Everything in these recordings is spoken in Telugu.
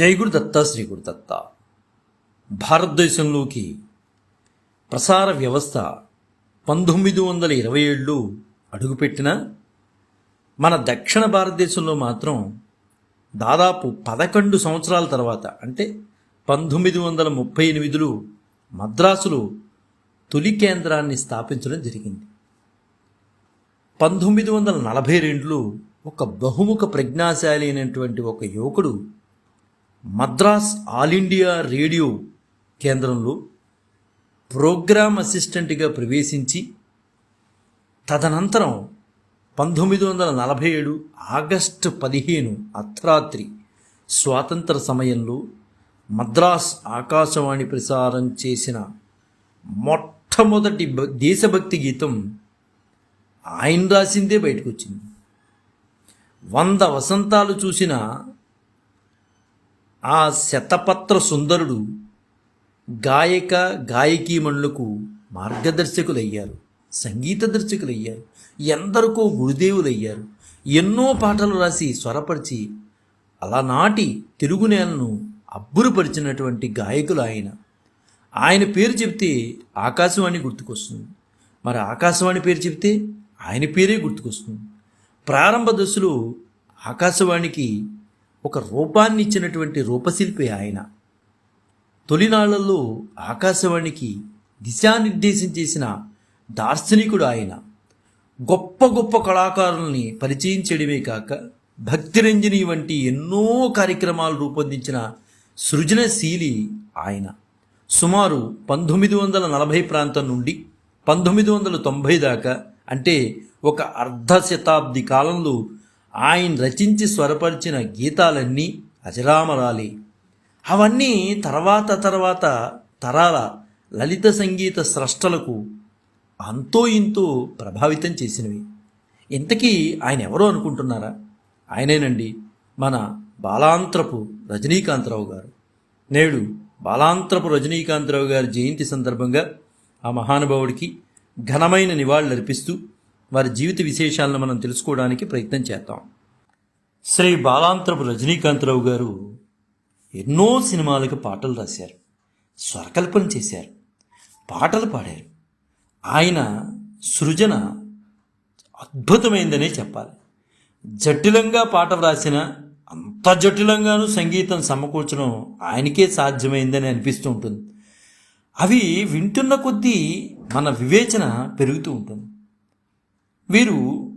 జై గురుదత్త శ్రీ గురుదత్త భారతదేశంలోకి ప్రసార వ్యవస్థ పంతొమ్మిది వందల ఇరవై ఏళ్ళు అడుగుపెట్టిన మన దక్షిణ భారతదేశంలో మాత్రం దాదాపు పదకొండు సంవత్సరాల తర్వాత అంటే పంతొమ్మిది వందల ముప్పై ఎనిమిదిలో మద్రాసులో తొలి కేంద్రాన్ని స్థాపించడం జరిగింది. పంతొమ్మిది వందల నలభై రెండులో ఒక బహుముఖ ప్రజ్ఞాశాలి అయినటువంటి ఒక యువకుడు మద్రాస్ ఆల్ ఇండియా రేడియో కేంద్రంలో ప్రోగ్రామ్ అసిస్టెంట్గా ప్రవేశించి తదనంతరం పంతొమ్మిది వందల నలభై ఏడు ఆగస్టు పదిహేను అర్ధరాత్రి స్వాతంత్ర సమయంలో మద్రాస్ ఆకాశవాణి ప్రసారం చేసిన మొట్టమొదటి దేశభక్తి గీతం ఆయన రాసిందే బయటకు వచ్చింది వంద వసంతాలు చూసిన ఆ శతపత్ర సుందరుడు గాయక గాయకీమణులకు మార్గదర్శకులయ్యారు సంగీత దర్శకులయ్యారు ఎందరికో గురుదేవులయ్యారు. ఎన్నో పాటలు రాసి స్వరపరిచి అలనాటి తెలుగు నేలను అబ్బురపరిచినటువంటి గాయకులు ఆయన. ఆయన పేరు చెప్తే ఆకాశవాణి గుర్తుకొస్తుంది. మరి ఆకాశవాణి పేరు చెప్తే ఆయన పేరే గుర్తుకొస్తుంది. ప్రారంభ దశలో ఆకాశవాణికి ఒక రూపాన్ని ఇచ్చినటువంటి రూపశిల్పి ఆయన. తొలినాళ్ళలో ఆకాశవాణికి దిశానిర్దేశం చేసిన దార్శనికుడు ఆయన. గొప్ప గొప్ప కళాకారుల్ని పరిచయం చేయడమే కాక భక్తిరంజని వంటి ఎన్నో కార్యక్రమాలు రూపొందించిన సృజనశీలి ఆయన. సుమారు పంతొమ్మిది వందల నలభై ప్రాంతం నుండి పంతొమ్మిది వందల తొంభై దాకా అంటే ఒక అర్ధ శతాబ్ది కాలంలో ఆయన రచించి స్వరపరిచిన గీతాలన్నీ అజరామరాలి. అవన్నీ తర్వాత తర్వాత తరాల లలిత సంగీత స్రష్టలకు అంతో ఇంతో ప్రభావితం చేసినవి. ఇంతకీ ఆయన ఎవరో అనుకుంటున్నారా? ఆయనేనండి మన బాలాంత్రపు రజనీకాంతరావు గారు. నేడు బాలాంత్రపు రజనీకాంతరావు గారి జయంతి సందర్భంగా ఆ మహానుభావుడికి ఘనమైన నివాళులర్పిస్తూ వారి జీవిత విశేషాలను మనం తెలుసుకోవడానికి ప్రయత్నం చేద్దాం. శ్రీ బాలాంత్రపు రజనీకాంతరావు గారు ఎన్నో సినిమాలకు పాటలు రాశారు స్వరకల్పన చేశారు పాటలు పాడారు. ఆయన సృజన అద్భుతమైందనే చెప్పాలి. జటిలంగా పాట వ్రాసిన అంత జటిలంగాను సంగీతం సమకూర్చడం ఆయనకే సాధ్యమైందని అనిపిస్తూ ఉంటుంది. అవి వింటున్న కొద్దీ మన వివేచన పెరుగుతూ ఉంటుంది. వీరు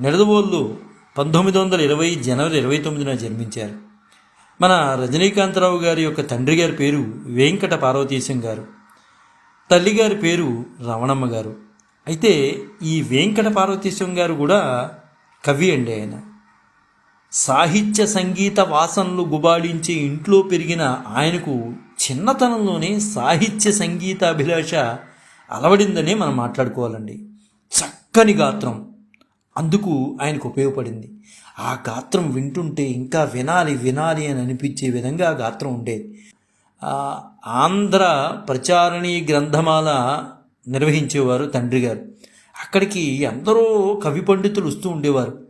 నిడదవోళ్ళు పంతొమ్మిది వందల ఇరవై జనవరి ఇరవై తొమ్మిదిన జన్మించారు. మన రజనీకాంతరావు గారి యొక్క తండ్రి గారి పేరు వెంకట పార్వతీశం గారు. తల్లిగారి పేరు రమణమ్మ గారు. అయితే ఈ వెంకట పార్వతీశం గారు కూడా కవి అండి ఆయన. సాహిత్య సంగీత వాసనలు గుబాళించే ఇంట్లో పెరిగిన ఆయనకు చిన్నతనంలోనే సాహిత్య సంగీతాభిలాష అలవడిందనే మనం మాట్లాడుకోవాలండి. చక్కని గాత్రం. అందుకు ఆయనకు ఉపయోగపడింది. ఆ గాత్రం వింటుంటే ఇంకా వినాలి వినాలి అని అనిపించే విధంగా ఆ గాత్రం ఉండేది. ఆంధ్ర ప్రచారణీ గ్రంథమాల నిర్వహించేవారు తండ్రి గారు. అక్కడికి ఎందరో కవి పండితులు వస్తూ ఉండేవారు.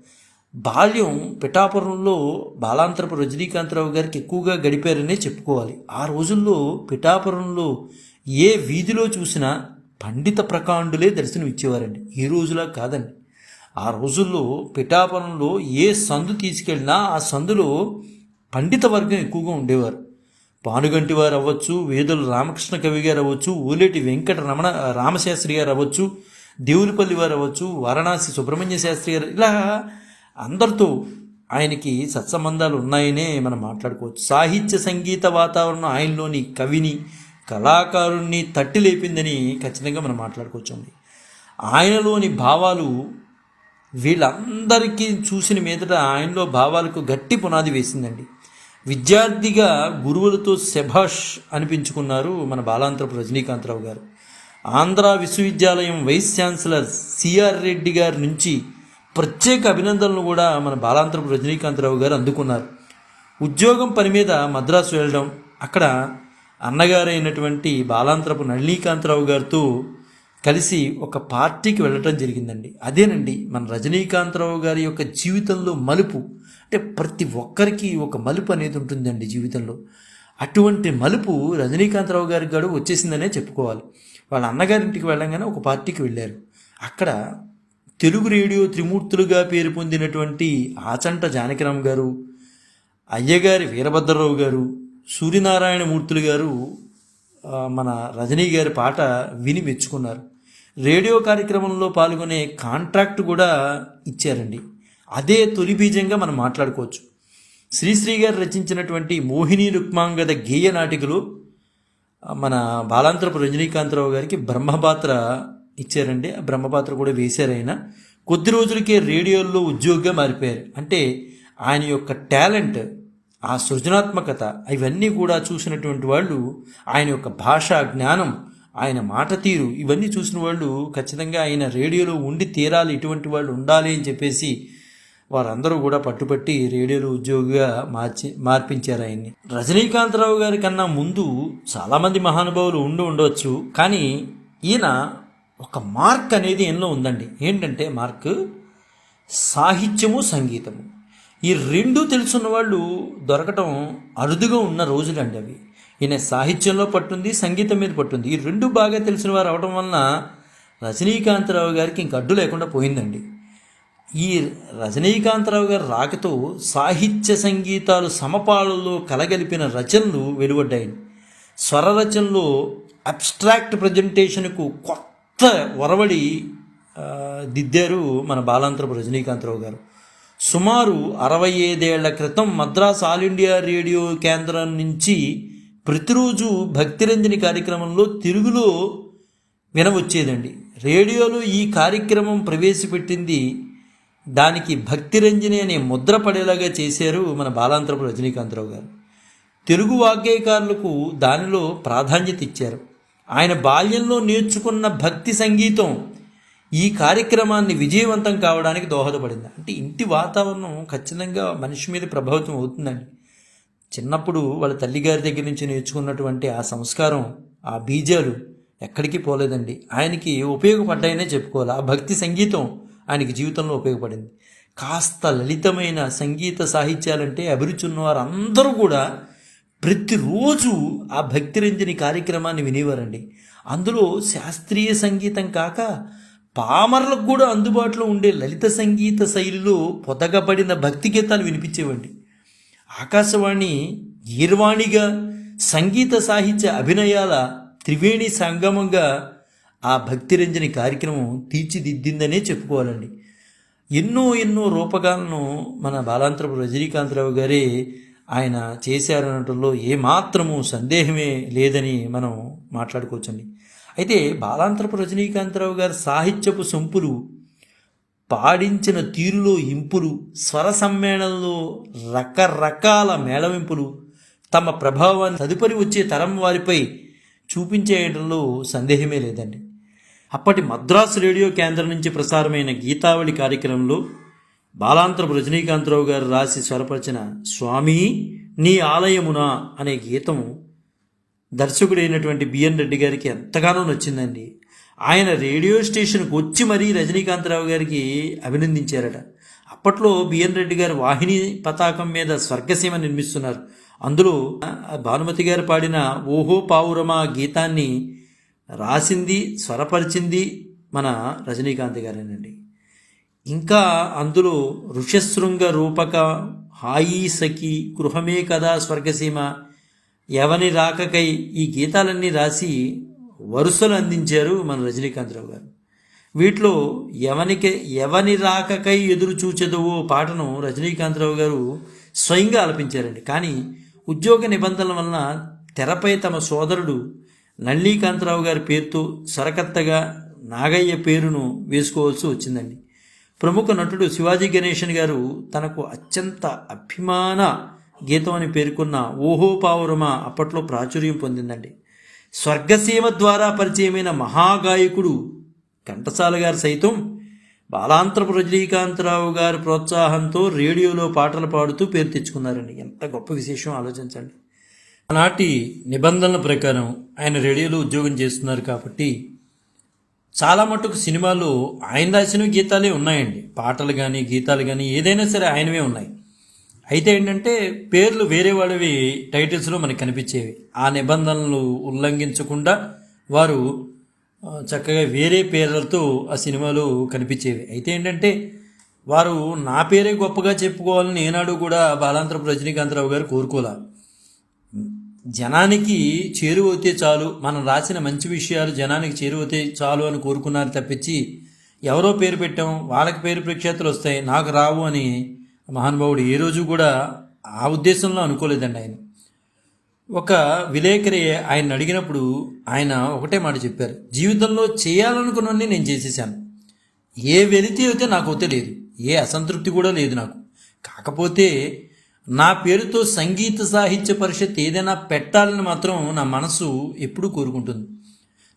బాల్యం పిఠాపురంలో బాలాంతరపు రజనీకాంతరావు గారికి ఎక్కువగా గడిపారనే చెప్పుకోవాలి. ఆ రోజుల్లో పిఠాపురంలో ఏ వీధిలో చూసినా పండిత ప్రకాండులే దర్శనం ఇచ్చేవారండి ఈ రోజులా కాదండి. ఆ రోజుల్లో పిఠాపురంలో ఏ సందు తీసుకెళ్ళినా ఆ సందులో పండిత వర్గం ఎక్కువగా ఉండేవారు. పానుగంటి వారు అవ్వచ్చు వేదులు రామకృష్ణ కవి గారు అవ్వచ్చు ఓలేటి వెంకట రమణ రామశాస్త్రి గారు అవ్వచ్చు దేవులపల్లి వారు అవ్వచ్చు వారణాసి సుబ్రహ్మణ్య శాస్త్రి గారు ఇలా అందరితో ఆయనకి సత్సంబంధాలు ఉన్నాయనే మనం మాట్లాడుకోవచ్చు. సాహిత్య సంగీత వాతావరణం ఆయనలోని కవిని కళాకారుణ్ణి తట్టి లేపిందని ఖచ్చితంగా మనం మాట్లాడుకోవచ్చండి. ఆయనలోని భావాలు వీళ్ళందరికీ చూసిన మీదట ఆయనలో భావాలకు గట్టి పునాది వేసిందండి. విద్యార్థిగా గురువులతో శభాష్ అనిపించుకున్నారు మన బాలాంతరపు రజనీకాంతరావు గారు. ఆంధ్ర విశ్వవిద్యాలయం వైస్ ఛాన్సలర్ సిఆర్ రెడ్డి గారి నుంచి ప్రత్యేక అభినందనలు కూడా మన బాలాంతరపు రజనీకాంతరావు గారు అందుకున్నారు. ఉద్యోగం పని మీద మద్రాసు వెళ్ళడం అక్కడ అన్నగారైనటువంటి బాలాంతరపు నళినీకాంతరావు గారితో కలిసి ఒక పార్టీకి వెళ్ళటం జరిగిందండి. అదేనండి మన రజనీకాంతరావు గారి యొక్క జీవితంలో మలుపు. అంటే ప్రతి ఒక్కరికి ఒక మలుపు అనేది ఉంటుందండి జీవితంలో. అటువంటి మలుపు రజనీకాంతరావు గారికి గడు వచ్చేసిందనే చెప్పుకోవాలి. వాళ్ళ అన్నగారింటికి వెళ్ళంగానే ఒక పార్టీకి వెళ్ళారు. అక్కడ తెలుగు రేడియో త్రిమూర్తులుగా పేరు పొందినటువంటి ఆచంట జానకిరామ్ గారు అయ్యగారి వీరభద్రరావు గారు సూర్యనారాయణ మూర్తులు గారు మన రజనీ గారి పాట విని మెచ్చుకున్నారు. రేడియో కార్యక్రమంలో పాల్గొనే కాంట్రాక్ట్ కూడా ఇచ్చారండి. అదే తొలి బీజంగా మనం మాట్లాడుకోవచ్చు. శ్రీశ్రీ గారు రచించినటువంటి మోహిని రుక్మాంగద గేయ నాటికలు మన బాలాంతరపు రజనీకాంతరావు గారికి బ్రహ్మపాత్ర ఇచ్చారండి. ఆ బ్రహ్మపాత్ర కూడా వేశారు ఆయన. కొద్ది రోజులకే రేడియోల్లో ఉద్యోగిగా మారిపోయారు. అంటే ఆయన యొక్క టాలెంట్ ఆ సృజనాత్మకత ఇవన్నీ కూడా చూసినటువంటి వాళ్ళు ఆయన యొక్క భాషా జ్ఞానం ఆయన మాట తీరు ఇవన్నీ చూసిన వాళ్ళు ఖచ్చితంగా ఆయన రేడియోలో ఉండి తీరాలి ఇటువంటి వాళ్ళు ఉండాలి అని చెప్పేసి వారందరూ కూడా పట్టుపట్టి రేడియోలో ఉద్యోగిగా మార్చి మార్పించారు ఆయన్ని. రజనీకాంతరావు గారి కన్నా ముందు చాలామంది మహానుభావులు ఉండి ఉండవచ్చు కానీ ఈయన ఒక మార్క్ అనేది ఎన్నో ఉందండి. ఏంటంటే మార్క్? సాహిత్యము సంగీతము. ఈ రెండు తెలుసున్న వాళ్ళు దొరకటం అరుదుగా ఉన్న రోజులండి అవి. ఈయన సాహిత్యంలో పట్టుంది సంగీతం మీద పట్టుంది. ఈ రెండు బాగా తెలిసిన వారు అవడం వలన రజనీకాంతరావు గారికి ఇంక అడ్డు లేకుండా పోయిందండి. ఈ రజనీకాంతరావు గారి రాకతో సాహిత్య సంగీతాలు సమపాలలో కలగలిపిన రచనలు వెలువడ్డాయి స్వర రచనలో అబ్స్ట్రాక్ట్ ప్రజెంటేషన్కు కొత్త ఒరవడి దిద్దారు మన బాలాంతరపు రజనీకాంతరావు గారు. సుమారు అరవై ఐదేళ్ళ క్రితం మద్రాస్ ఆల్ ఇండియా రేడియో కేంద్రం నుంచి ప్రతిరోజు భక్తిరంజని కార్యక్రమంలో తెలుగులో వినవచ్చేదండి. రేడియోలో ఈ కార్యక్రమం ప్రవేశపెట్టింది దానికి భక్తిరంజని అనే ముద్ర పడేలాగా చేశారు మన బాలాంతరపు రజనీకాంతరావు గారు. తెలుగు వాగ్గేయకారులకు దానిలో ప్రాధాన్యత ఇచ్చారు. ఆయన బాల్యంలో నేర్చుకున్న భక్తి సంగీతం ఈ కార్యక్రమాన్ని విజయవంతం కావడానికి దోహదపడింది. అంటే ఇంటి వాతావరణం ఖచ్చితంగా మనిషి మీద ప్రభావితం అవుతుందండి. చిన్నప్పుడు వాళ్ళ తల్లిగారి దగ్గర నుంచి నేర్చుకున్నటువంటి ఆ సంస్కారం ఆ బీజాలు ఎక్కడికి పోలేదండి. ఆయనకి ఉపయోగపడ్డాయనే చెప్పుకోవాలి. ఆ భక్తి సంగీతం ఆయనకి జీవితంలో ఉపయోగపడింది. కాస్త లలితమైన సంగీత సాహిత్యాలంటే అభిరుచి ఉన్న అందరూ కూడా ప్రతిరోజు ఆ భక్తిరంజని కార్యక్రమాన్ని వినేవారండి. అందులో శాస్త్రీయ సంగీతం కాక పామర్లకు కూడా అందుబాటులో ఉండే లలిత సంగీత శైలిలో పొదగబడిన భక్తి గీతాలు వినిపించేవండి. ఆకాశవాణి గీర్వాణిగా సంగీత సాహిత్య అభినయాల త్రివేణి సంగమంగా ఆ భక్తిరంజని కార్యక్రమం తీర్చిదిద్దిందనే చెప్పుకోవాలండి. ఎన్నో ఎన్నో రూపకాలను మన బాలాంతరపు రజనీకాంతరావు గారే ఆయన చేశారనటంలో ఏమాత్రము సందేహమే లేదని మనం మాట్లాడుకోవచ్చండి. అయితే బాలాంతరపు రజనీకాంతరావు గారి సాహిత్యపు సొంపులు పాడించిన తీరులో ఇంపులు స్వర సమ్మేళనంలో రకరకాల మేళవింపులు తమ ప్రభావాన్ని తదుపరి వచ్చే తరం వారిపై చూపించేయడంలో సందేహమే లేదండి. అప్పటి మద్రాసు రేడియో కేంద్రం నుంచి ప్రసారమైన గీతావళి కార్యక్రమంలో బాలాంతరపు రజనీకాంతరావు గారు రాసి స్వరపరిచిన స్వామి నీ ఆలయమునా అనే దర్శకుడైనటువంటి బిఎన్ రెడ్డి గారికి ఎంతగానో నచ్చిందండి. ఆయన రేడియో స్టేషన్కు వచ్చి మరీ రజనీకాంతరావు గారికి అభినందించారట. అప్పట్లో బిఎన్ రెడ్డి గారు వాహిని పతాకం మీద స్వర్గసీమ నిర్మిస్తున్నారు. అందులో భానుమతి గారు పాడిన ఓహో పావురమా గీతాన్ని రాసింది స్వరపరిచింది మన రజనీకాంత్ గారేనండి. ఇంకా అందులో ఋషశృంగ రూపక హాయి సఖి గృహమే కదా స్వర్గసీమ ఎవని రాకకై ఈ గీతాలన్నీ రాసి వరుసలు అందించారు మన రజనీకాంతరావు గారు. వీటిలో ఎవనికి ఎవని రాకకై ఎదురు చూచెదవో పాటను రజనీకాంతరావు గారు స్వయంగా ఆలపించారండి. కానీ ఉద్యోగ నిబంధనల వలన తెరపై తమ సోదరుడు నళ్ళీకాంతరావు గారి పేరుతో సరకత్తగా నాగయ్య పేరును వేసుకోవాల్సి వచ్చిందండి. ప్రముఖ నటుడు శివాజీ గణేషన్ గారు తనకు అత్యంత అభిమాన గీతం అని పేర్కొన్న ఓహో పావురమ అప్పట్లో ప్రాచుర్యం పొందిందండి. స్వర్గసీమ ద్వారా పరిచయమైన మహాగాయకుడు ఘంటసాల గారు సైతం బాలాంతరపు రజనీకాంతరావు గారి ప్రోత్సాహంతో రేడియోలో పాటలు పాడుతూ పేరు తెచ్చుకున్నారండి. ఎంత గొప్ప విశేషం ఆలోచించండి. ఆనాటి నిబంధనల ప్రకారం ఆయన రేడియోలో ఉద్యోగం చేస్తున్నారు కాబట్టి చాలా మటుకు సినిమాలో ఆయన రాసిన గీతాలే ఉన్నాయండి. పాటలు కానీ గీతాలు కానీ ఏదైనా సరే ఆయనవే ఉన్నాయి. అయితే ఏంటంటే పేర్లు వేరే వాళ్ళవి టైటిల్స్లో మనకి కనిపించేవి. ఆ నిబంధనలు ఉల్లంఘించకుండా వారు చక్కగా వేరే పేర్లతో ఆ సినిమాలు కనిపించేవి. అయితే ఏంటంటే వారు నా పేరే గొప్పగా చెప్పుకోవాలని ఏనాడు కూడా బాలాంతరపు రజనీకాంతరావు గారు కోరుకోలే. జనానికి చేరువైతే చాలు మనం రాసిన మంచి విషయాలు జనానికి చేరువైతే చాలు అని కోరుకున్నారు తప్పించి ఎవరో పేరు పెట్టాం వాళ్ళకి పేరు ప్రఖ్యాతులు వస్తాయి నాకు రావు అని మహానుభావుడు ఏ రోజు కూడా ఆ ఉద్దేశంలో అనుకోలేదండి ఆయన. ఒక విలేకరి ఆయన అడిగినప్పుడు ఆయన ఒకటే మాట చెప్పారు. జీవితంలో చేయాలనుకున్నవన్నీ నేను చేసేసాను. ఏ వెలితి అయితే నాకు లేదు. ఏ అసంతృప్తి కూడా లేదు నాకు. కాకపోతే నా పేరుతో సంగీత సాహిత్య పరిషత్ ఏదైనా పెట్టాలని మాత్రం నా మనసు ఎప్పుడూ కోరుకుంటుంది.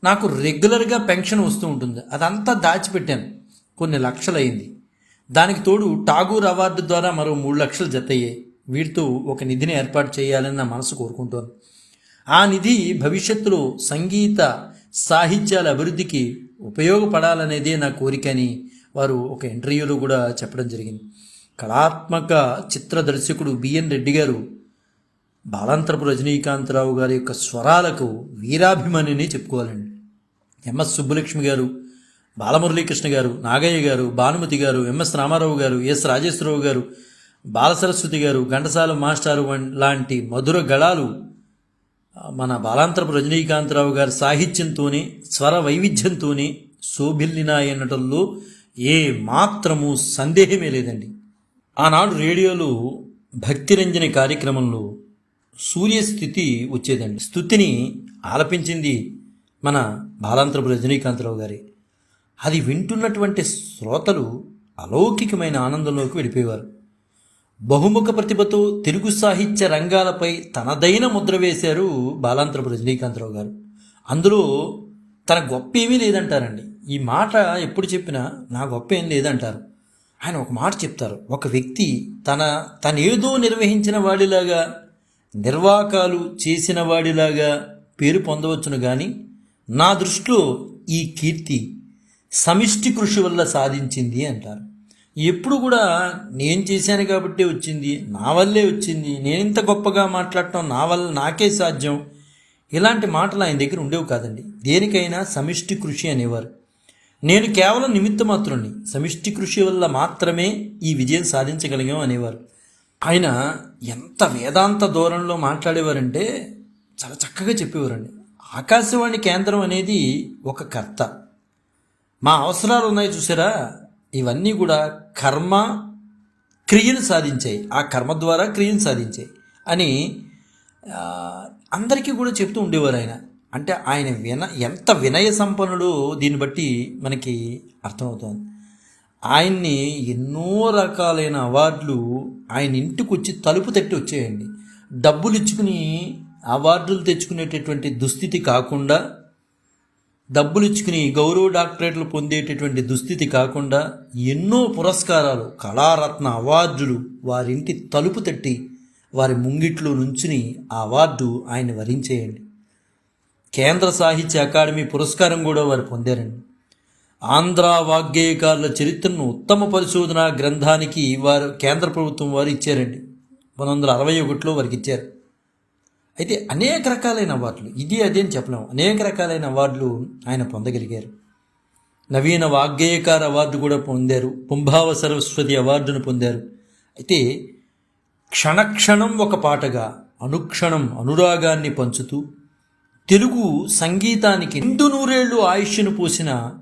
నాకు రెగ్యులర్గా పెన్షన్ వస్తూ ఉంటుంది. అదంతా దాచిపెట్టాను. కొన్ని లక్షలైంది. దానికి తోడు టాగూర్ అవార్డు ద్వారా మరో మూడు లక్షలు జతయ్యాయి వీటితో ఒక నిధిని ఏర్పాటు చేయాలని నా మనసు కోరుకుంటోంది. ఆ నిధి భవిష్యత్తులో సంగీత సాహిత్యాల అభివృద్ధికి ఉపయోగపడాలనేదే నా కోరిక అని వారు ఒక ఇంటర్వ్యూలో కూడా చెప్పడం జరిగింది. కళాత్మక చిత్ర దర్శకుడు బిఎన్ రెడ్డి గారు బాలాంతరపు రజనీకాంతరావు గారి యొక్క స్వరాలకు వీరాభిమానిని చెప్పుకోవాలండి. ఎంఎస్ సుబ్బలక్ష్మి గారు బాలమురళీకృష్ణ గారు నాగయ్య గారు భానుమతి గారు ఎంఎస్ రామారావు గారు ఎస్ రాజేశ్వరరావు గారు బాలసరస్వతి గారు ఘంటసాల మాస్టారు లాంటి మధుర గళాలు మన బాలాంతరపు రజనీకాంతరావు గారి సాహిత్యంతోనే స్వర వైవిధ్యంతోనే శోభిల్లినాయనటంలో ఏ మాత్రము సందేహమే లేదండి. ఆనాడు రేడియోలో భక్తిరంజని కార్యక్రమంలో సూర్యస్థితి వచ్చేదండి. స్థుతిని ఆలపించింది మన బాలాంతరపు రజనీకాంతరావు గారి. అది వింటున్నటువంటి శ్రోతలు అలౌకికమైన ఆనందంలోకి వెళ్ళిపోయేవారు. బహుముఖ ప్రతిభతో తెలుగు సాహిత్య రంగాలపై తనదైన ముద్ర వేశారు బాలాంతరపు రజనీకాంతరావు గారు. అందులో తన గొప్ప ఏమీ లేదంటారండి. ఈ మాట ఎప్పుడు చెప్పినా నా గొప్ప ఏం లేదంటారు. ఆయన ఒక మాట చెప్తారు. ఒక వ్యక్తి తన తనేదో నిర్వహించిన వాడిలాగా నిర్వాకాలు చేసిన వాడిలాగా పేరు పొందవచ్చును కానీ నా దృష్టిలో ఈ కీర్తి సమిష్టి కృషి వల్ల సాధించింది అంటారు. ఎప్పుడు కూడా నేను చేశాను కాబట్టి వచ్చింది నా వల్లే వచ్చింది నేను ఇంత గొప్పగా మాట్లాడటం నా వల్ల నాకే సాధ్యం. ఇలాంటి మాటలు ఆయన దగ్గర ఉండేవి కాదండి. దేనికైనా సమిష్టి కృషి అనేవారు. నేను కేవలం నిమిత్త మాత్రుణ్ణి సమిష్టి కృషి వల్ల మాత్రమే ఈ విజయం సాధించగలిగాం అనేవారు. ఆయన ఎంత వేదాంత దూరంలో మాట్లాడేవారంటే చాలా చక్కగా చెప్పేవారండి. ఆకాశవాణి కేంద్రం అనేది ఒక కర్త. మా అవసరాలు ఉన్నాయి చూసారా? ఇవన్నీ కూడా కర్మ క్రియను సాధించాయి. ఆ కర్మ ద్వారా క్రియను సాధించాయి. అని అందరికీ కూడా చెప్తూ ఉండేవారు ఆయన. అంటే ఆయన విన ఎంత వినయ సంపన్నుడో దీన్ని బట్టి మనకి అర్థమవుతుంది. ఆయన్ని ఎన్నో రకాలైన అవార్డులు ఆయన ఇంటికి వచ్చి తలుపు తట్టి వచ్చేయండి. డబ్బులు ఇచ్చుకుని అవార్డులు తెచ్చుకునేటటువంటి దుస్థితి కాకుండా డబ్బులు ఇచ్చుకుని గౌరవ డాక్టరేట్లు పొందేటటువంటి దుస్థితి కాకుండా ఎన్నో పురస్కారాలు కళారత్న అవార్డులు వారింటి తలుపు తట్టి వారి ముంగిట్లో నుంచుని ఆ అవార్డు ఆయన వరించేయండి. కేంద్ర సాహిత్య అకాడమీ పురస్కారం కూడా వారు పొందారండి. ఆంధ్ర వాగ్గేయకారుల చరిత్రను ఉత్తమ పరిశోధన గ్రంథానికి వారు కేంద్ర ప్రభుత్వం వారు ఇచ్చారండి. పంతొమ్మిది వందల అరవై ఒకటిలో వారికి ఇచ్చారు. అయితే అనేక రకాలైన అవార్డులు. ఇది అదే అని చెప్పలేము. అనేక రకాలైన అవార్డులు ఆయన పొందగలిగారు. నవీన వాగ్గేయకార అవార్డు కూడా పొందారు. పుంభావ సరస్వతి అవార్డును పొందారు. అయితే క్షణక్షణం ఒక పాటగా అనుక్షణం అనురాగాన్ని పంచుతూ తెలుగు సంగీతానికి రెండు నూరేళ్ళు ఆయుష్ను పోసిన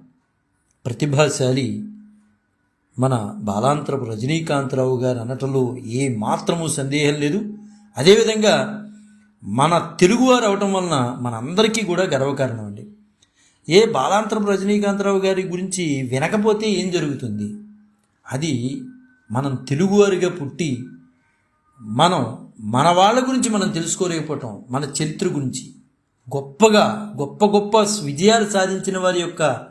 ప్రతిభాశాలి మన బాలాంతరపు రజనీకాంతరావు గారు అనటంలో ఏ మాత్రము సందేహం లేదు. అదేవిధంగా మన తెలుగువారు అవటం వలన మనందరికీ కూడా గర్వకారణం అండి ఏ బాలాంతరం రజనీకాంతరావు గారి గురించి వినకపోతే ఏం జరుగుతుంది? అది మనం తెలుగువారిగా పుట్టి మనం మన వాళ్ళ గురించి మనం తెలుసుకోలేకపోవటం మన చరిత్ర గురించి. గొప్పగా గొప్ప గొప్ప విజయాలు సాధించిన వారి యొక్క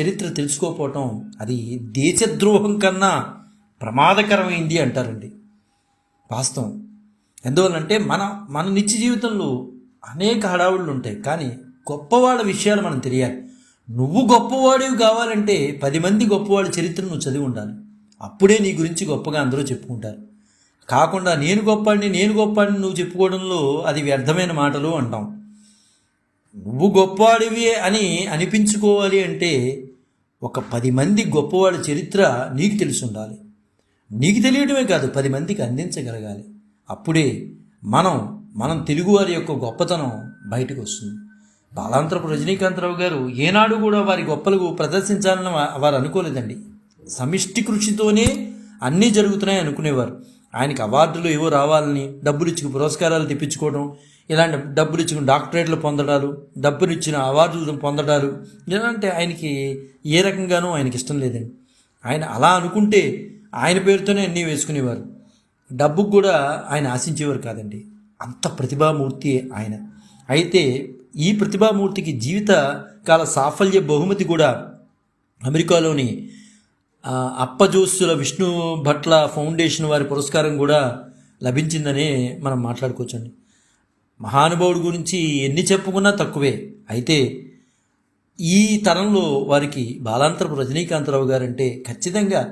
చరిత్ర తెలుసుకోకపోవటం అది దేశద్రోహం కన్నా ప్రమాదకరమైంది అంటారండి. వాస్తవం. ఎందువల్లంటే మన మన నిత్య జీవితంలో అనేక హడావుళ్ళు ఉంటాయి కానీ గొప్పవాళ్ళ విషయాలు మనం తెలియాలి. నువ్వు గొప్పవాడివి కావాలంటే పది మంది గొప్పవాళ్ళ చరిత్ర నువ్వు చదివి ఉండాలి. అప్పుడే నీ గురించి గొప్పగా అందరూ చెప్పుకుంటారు. కాకుండా నేను గొప్పని నేను గొప్పని నువ్వు చెప్పుకోవడంలో అది వ్యర్థమైన మాటలు అంటాం. నువ్వు గొప్పవాడివి అని అనిపించుకోవాలి అంటే ఒక పది మంది గొప్పవాడి చరిత్ర నీకు తెలిసి ఉండాలి. నీకు తెలియడమే కాదు పది మందికి అందించగలగాలి. అప్పుడే మనం మనం తెలుగువారి యొక్క గొప్పతనం బయటకు వస్తుంది బాలాంతరపు రజనీకాంతరావు గారు ఏనాడు కూడా వారి గొప్పలకు ప్రదర్శించాలని వారు అనుకోలేదండి. సమిష్టి కృషితోనే అన్నీ జరుగుతున్నాయి అనుకునేవారు. ఆయనకి అవార్డులు ఏవో రావాలని డబ్బులు పురస్కారాలు తెప్పించుకోవడం ఇలాంటి డబ్బులు ఇచ్చిన డాక్టరేట్లు పొందడాలు డబ్బులు ఇచ్చిన అవార్డులు పొందడాలు ఇలాంటి ఆయనకి ఏ రకంగానూ ఆయనకి ఇష్టం లేదండి. ఆయన అలా అనుకుంటే ఆయన పేరుతోనే అన్నీ వేసుకునేవారు. డబ్బుకు కూడా ఆయన ఆశించేవారు కాదండి. అంత ప్రతిభామూర్తి ఆయన. అయితే ఈ ప్రతిభామూర్తికి జీవిత కాల సాఫల్య బహుమతి కూడా అమెరికాలోని అప్పజోస్సుల విష్ణు భట్ల ఫౌండేషన్ వారి పురస్కారం కూడా లభించిందని మనం మాట్లాడుకోవచ్చండి. మహానుభావుడి గురించి ఎన్ని చెప్పుకున్నా తక్కువే. అయితే ఈ తరంలో వారికి బాలాంతరపు రజనీకాంతరావు గారంటే ఖచ్చితంగా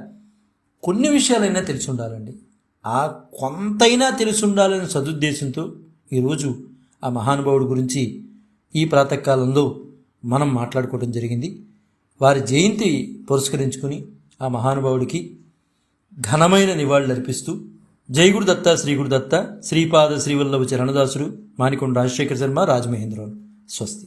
కొన్ని విషయాలైనా తెలిసి ఉండాలండి. ఆ కొంతైనా తెలుసుండాలనే సదుద్దేశంతో ఈరోజు ఆ మహానుభావుడి గురించి ఈ ప్రాతకాలంలో మనం మాట్లాడుకోవడం జరిగింది. వారి జయంతి పురస్కరించుకుని ఆ మహానుభావుడికి ఘనమైన నివాళులు అర్పిస్తూ జై గురుదత్త శ్రీ దత్త శ్రీపాద శ్రీవల్లభ చరణదాసుడు మానికొండ రాజశేఖర శర్మ రాజమహేంద్రరావు. స్వస్తి.